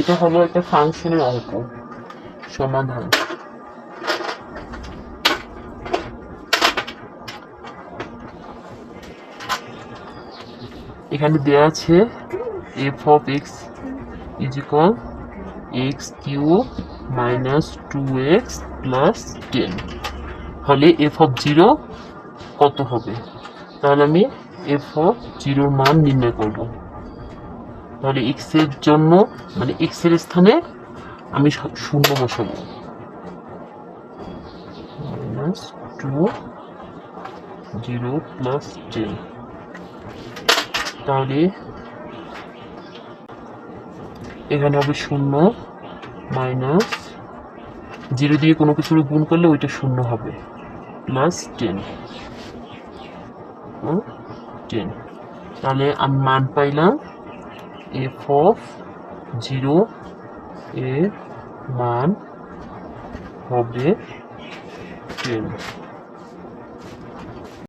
এটা হলো একটা ফাংশনের অঙ্ক। সমাধান। এখানে দেওয়া আছে F of X is equal X cube minus two X plus ten হলে এফ অফ জিরো কত হবে? তাহলে আমি এফ অফ জিরোর মান নির্ণয় করব। তাহলে এক্সের জন্য মানে এক্সের স্থানে আমি শূন্য বসাবো। Minus two zero plus ten তাহলে এখানে হবে শূন্য মাইনাস জিরো দিয়ে কোনো কিছু গুণ করলে ওইটা শূন্য হবে। প্লাস টেন টেন তাহলে আমি মান পাইলাম এফ অফ জিরো এর মান হবে টেন